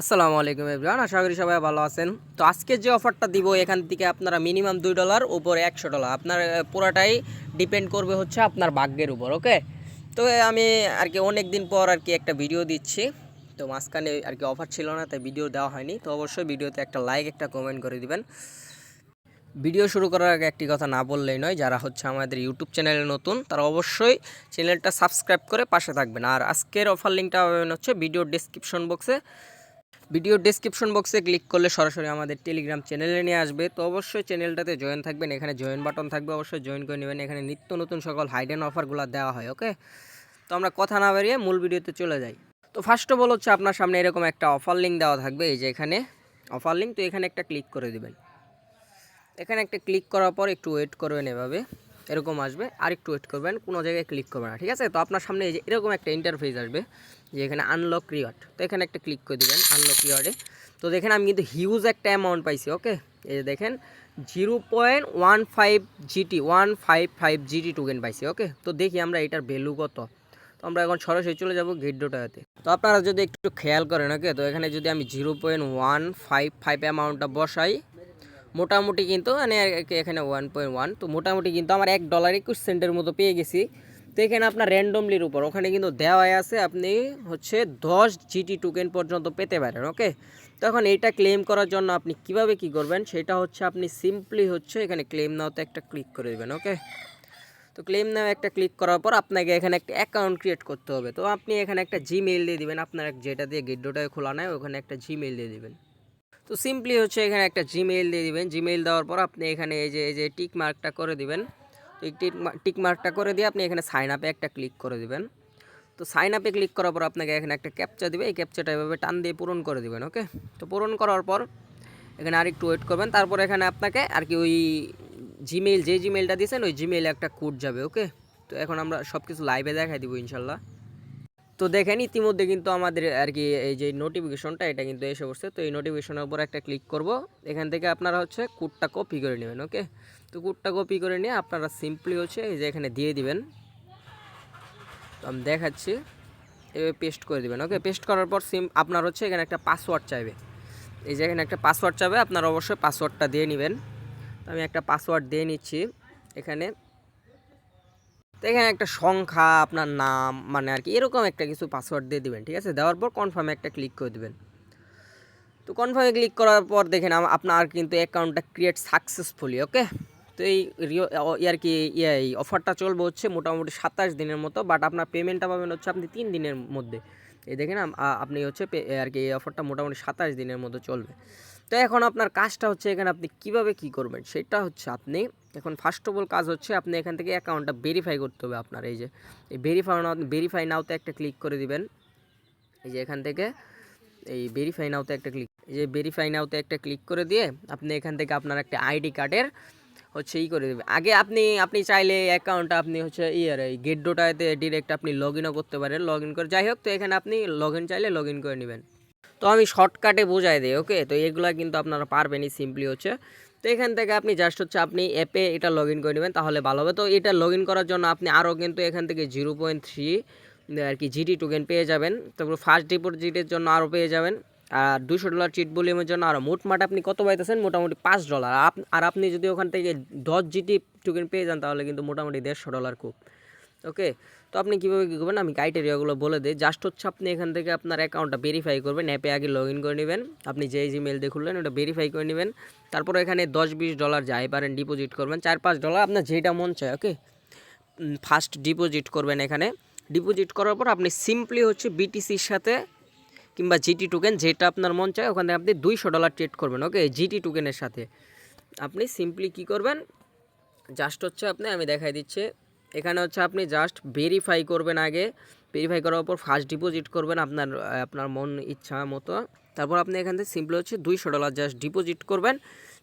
আসসালামু আলাইকুম এভরিওয়ান, আশা করি সবাই ভালো আছেন। তো আজকে যে অফারটা দিব, এখান থেকে আপনারা মিনিমাম দুই ডলার, উপরে একশো ডলার। আপনার পুরাটাই ডিপেন্ড করবে হচ্ছে আপনার ভাগ্যের উপর, ওকে? তো আমি আর কি অনেক দিন পর আর কি একটা ভিডিও দিচ্ছি। তো মাঝখানে আর কি অফার ছিল না, তাই ভিডিও দেওয়া হয়নি। তো অবশ্যই ভিডিওতে একটা লাইক, একটা কমেন্ট করে দিবেন। ভিডিও শুরু করার আগে একটি কথা না বললেই নয়, যারা হচ্ছে আমাদের ইউটিউব চ্যানেলে নতুন, তারা অবশ্যই চ্যানেলটা সাবস্ক্রাইব করে পাশে থাকবেন। আর আজকের অফার লিঙ্কটা হচ্ছে ভিডিও ডিসক্রিপশন বক্সে। ভিডিও ডেসক্রিপশন বক্সে ক্লিক করলে সরাসরি আমাদের টেলিগ্রাম চ্যানেলে নিয়ে আসবে। তো অবশ্যই চ্যানেলটাতে জয়েন থাকবেন। এখানে জয়েন বাটন থাকবে। অবশ্যই জয়েন করে নেবেন। এখানে নিত্য নতুন সকল হাইডেন অফারগুলো দেওয়া হয় ওকে তো আমরা কথা না বেরিয়ে মূল ভিডিওতে চলে যাই। তো ফার্স্ট অফ অল হচ্ছে আপনার সামনে এরকম একটা অফার লিঙ্ক দেওয়া থাকবে। এই যে এখানে অফার লিঙ্ক তো এখানে একটা ক্লিক করে দেবেন। এখানে একটা ক্লিক করার পর একটু ওয়েট করবেন এভাবে। এরকম আসবে। আর একটু ওয়েট করবেন, কোনো জায়গায় ক্লিক করবেন না, ঠিক আছে? তো আপনার সামনে এই যে এরকম একটা ইন্টারফেস আসবে, যে এখানে আনলক রিওয়ার্ড তো এখানে একটা ক্লিক করে দিবেন আনলক রিওয়ার্ডে তো দেখেন আমি কিন্তু হিউজ একটা অ্যামাউন্ট পাইছি ওকে এই যে দেখেন zero point one five GT one five five GT token পাইছি ওকে তো দেখি আমরা এটার ভ্যালু কত। তো আমরা এখন সরাসরি চলে যাব গেড্ডোটাতে তো আপনারা যদি একটু খেয়াল করেন ওকে তো এখানে যদি আমি zero point one five five অ্যামাউন্টটা বসাই মোটামুটি কিন্তু মানে এখানে ওয়ান পয়েন্ট ওয়ান তো মোটামুটি কিন্তু আমার এক ডলার একুশ সেন্টের মতো পেয়ে গেছি। তো এখানে আপনার র্যান্ডমলির উপর, ওখানে কিন্তু দেওয়াই আছে আপনি হচ্ছে দশ জিটি টোকেন পর্যন্ত পেতে পারেন ওকে তখন এইটা ক্লেম করার জন্য আপনি কীভাবে কি করবেন, সেটা হচ্ছে আপনি সিম্পলি হচ্ছে এখানে ক্লেম নাওতে একটা ক্লিক করে দেবেন ওকে তো ক্লেম নাও একটা ক্লিক করার পর আপনাকে এখানে একটা অ্যাকাউন্ট ক্রিয়েট করতে হবে। তো আপনি এখানে একটা জিমেইল দিয়ে দিবেন, আপনার যেটা দিয়ে গেড্ডোটায় খোলা নেয় ওখানে একটা জিমেইল দিয়ে দিবেন। তো সিম্পলি হচ্ছে এখানে একটা জিমেইল দিয়ে দিবেন। জিমেইল দেওয়ার পর আপনি এখানে এই যে এই যে টিক মার্কটা করে দিবেন। এই টিক মার্কটা করে দিয়ে আপনি এখানে সাইন আপে একটা ক্লিক করে দিবেন। তো সাইন আপে ক্লিক করার পর আপনাকে এখানে একটা ক্যাপচা দিবে। এই ক্যাপচাটা এভাবে টান দিয়ে পূরণ করে দিবেন ওকে তো পূরণ করার পর এখানে আরেকটু ওয়েট করবেন। তারপর এখানে আপনাকে আর কি ওই জিমেইল যে জিমেইলটা দিয়েছেন, ওই জিমেইলে একটা কোড যাবে ওকে তো এখন আমরা সব কিছু লাইভে দেখাই দিব, ইনশাল্লাহ। তো দেখেন ইতিমধ্যে কিন্তু আমাদের আর কি এই যে নোটিফিকেশনটা এটা কিন্তু এসে বসছে তো এই নোটিফিকেশনের উপর একটা ক্লিক করব। এখান থেকে আপনারা হচ্ছে কোডটা কপি করে নেবেন ওকে তো কোডটা কপি করে নিয়ে আপনারা সিম্পলি হচ্ছে এই যে এখানে দিয়ে দিবেন। তো আমি দেখাচ্ছি। এভাবে পেস্ট করে দিবেন ওকে পেস্ট করার পর সিম আপনার হচ্ছে এখানে একটা পাসওয়ার্ড চাইবে। এই যে এখানে একটা পাসওয়ার্ড চাইবে, আপনার অবশ্যই পাসওয়ার্ডটা দিয়ে নেবেন। তো আমি একটা পাসওয়ার্ড দিয়ে নিচ্ছি। এখানে তো এখানে একটা সংখ্যা, আপনার নাম মানে আর কি, এরকম একটা কিছু পাসওয়ার্ড দিয়ে দিবেন, ঠিক আছে? দেওয়ার পর কনফার্মে একটা ক্লিক করে দেবেন। তো কনফার্মে ক্লিক করার পর দেখেন আপনার কিন্তু অ্যাকাউন্টটা ক্রিয়েট সাকসেসফুলি ওকে তো এই ইয়ার কি ইয়ে এই অফারটা চলবে হচ্ছে মোটামুটি সাতাশ দিনের মতো বাট আপনার পেমেন্টটা পাবেন হচ্ছে আপনি তিন দিনের মধ্যে। এই দেখেন আপনি হচ্ছে আর কি, এই অফারটা মোটামুটি সাতাশ দিনের মতো চলবে। তো এখন আপনার কাজটা হচ্ছে এখানে আপনি কীভাবে কি করবেন? সেটা হচ্ছে আপনি, এখন ফার্স্ট অফ অল কাজ হচ্ছে আপনি এখান থেকে অ্যাকাউন্টটা ভেরিফাই করতে হবে আপনার। এই যে, এই ভেরিফাই নাও ভেরিফাই নাওতে একটা ক্লিক করে দিবেন। এই যে এখান থেকে, এই ভেরিফাই নাওতে একটা ক্লিক এই যে ভেরিফাই নাওতে একটা ক্লিক করে দিয়ে আপনি এখান থেকে আপনার একটা আইডি কার্ডের হচ্ছে ই করে দেবেন। আগে আপনি আপনি চাইলে অ্যাকাউন্টটা আপনি হচ্ছে ইয়ার এই গেটডোটাতে ডিরেক্ট আপনি লগ ইনও করতে পারেন লগ ইন করে। যাই হোক, তো এখানে আপনি লগ ইন চাইলে লগ ইন করে নেবেন। তো আমি শর্টকাটে বোঝাই দিই ওকে তো এগুলো কিন্তু আপনারা পারবেনই সিম্পলি হচ্ছে। তো এখান থেকে আপনি জাস্ট হচ্ছে আপনি অ্যাপে এটা লগ ইন করে নেবেন, তাহলে ভালো হবে। তো এটা লগ ইন করার জন্য আপনি আরও কিন্তু এখান থেকে জিরো পয়েন্ট থ্রি আর কি জিটি টোকেন পেয়ে যাবেন। তারপর ফার্স্ট ডিপোজিটের জন্য আরও পেয়ে যাবেন। আর দুশো ডলার চিট ভলিউমের জন্য আরও মোটমাট আপনি কত পাইতেছেন? মোটামুটি পাঁচ ডলার আর আপনি যদি ওখান থেকে দশ জিটি টোকেন পেয়ে যান, তাহলে কিন্তু মোটামুটি দেড়শো ডলার খুব ওকে তো আপনি কীভাবে কী করবেন? আমি ক্রাইটেরিয়াগুলো বলে দিই। জাস্ট হচ্ছে আপনি এখান থেকে আপনার অ্যাকাউন্টটা ভেরিফাই করবেন। অ্যাপে আগে লগ ইন করে নেবেন। আপনি যে জিমেল দিয়ে খুললেন, ওটা ভেরিফাই করে নেবেন। তারপর এখানে দশ বিশ ডলার যাই পারেন ডিপোজিট করবেন। চার পাঁচ ডলার আপনার যেটা মন চায় ওকে ফার্স্ট ডিপোজিট করবেন এখানে। ডিপোজিট করার পর আপনি সিম্পলি হচ্ছে বিটিসির সাথে কিংবা জিটি টোকেন যেটা আপনার মন চায়, ওখানে আপনি দুইশো ডলার ট্রেড করবেন ওকে জিটি টোকেনের সাথে। আপনি সিম্পলি কি করবেন? জাস্ট হচ্ছে আপনি, আমি দেখাই দিচ্ছি। এখানে হচ্ছে আপনি জাস্ট ভেরিফাই করবেন আগে। ভেরিফাই করার পর ফার্স্ট ডিপোজিট করবেন আপনার আপনার মন ইচ্ছা মতো। তারপর আপনি এখান থেকে সিম্পলি হচ্ছে দুইশো ডলার জাস্ট ডিপোজিট করবেন।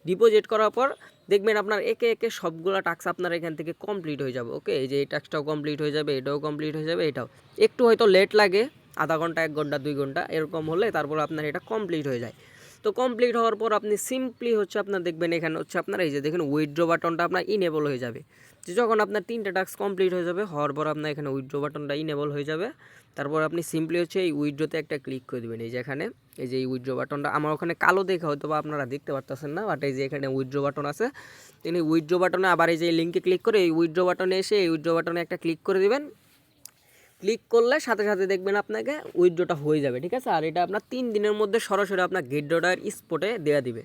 ডিপোজিট করার পর দেখবেন আপনার একে একে সবগুলো টাস্ক আপনার এখান থেকে কমপ্লিট হয়ে যাবে ওকে এই যে এই টাস্কটাও কমপ্লিট হয়ে যাবে, এটাও কমপ্লিট হয়ে যাবে, এটাও। একটু হয়তো লেট লাগে, আধা ঘণ্টা, এক ঘণ্টা, দুই ঘণ্টা, এরকম হলে তারপর আপনার এটা কমপ্লিট হয়ে যায়। তো কমপ্লিট হওয়ার পর আপনি সিম্পলি হচ্ছে আপনার দেখবেন এখানে হচ্ছে আপনার এই যে দেখেন উইথড্র বাটনটা আপনার ইনেবল হয়ে যাবে। যে যখন আপনার তিনটে টাস্ক কমপ্লিট হয়ে যাবে, হওয়ার পর আপনার এখানে উইথড্র বাটনটা ইনেবল হয়ে যাবে। তারপর আপনি সিম্পলি হচ্ছে এই উইথড্রোতে একটা ক্লিক করে দেবেন। এই যে এখানে, এই যে এই উইথড্র বাটনটা আমার ওখানে কালো দেখে হয়তো বা আপনারা দেখতে পারতেছেন না বাট এই যে এখানে উইথড্র বাটন আছে, তিনি উইথড্র বাটনে আবার এই যে লিঙ্কে ক্লিক করে এই উইথড্র বাটনে এসে এই উইথড্র বাটনে একটা ক্লিক করে দিবেন। ক্লিক করলে সাথে সাথে দেখবেন আপনাকে উইথড্রটা হয়ে যাবে, ঠিক আছে? আর এটা আপনার তিন দিনের মধ্যে সরাসরি আপনার গেট ডটার স্পটে দেওয়া দিবে।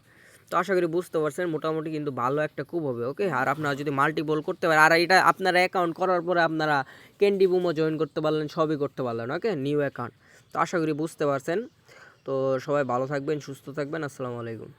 তো আশা করি বুঝতে পারছেন, মোটামুটি কিন্তু ভালো একটা খুব হবে, ওকে? আর আপনারা যদি মাল্টিপল করতে পারেন, আর এটা আপনারা অ্যাকাউন্ট করার পরে আপনারা ক্যান্ডি বুমও জয়েন করতে পারলেন, সবই করতে পারলেন, ওকে? নিউ অ্যাকাউন্ট তো আশা করি বুঝতে পারছেন। তো সবাই ভালো থাকবেন, সুস্থ থাকবেন, আসসালামু আলাইকুম।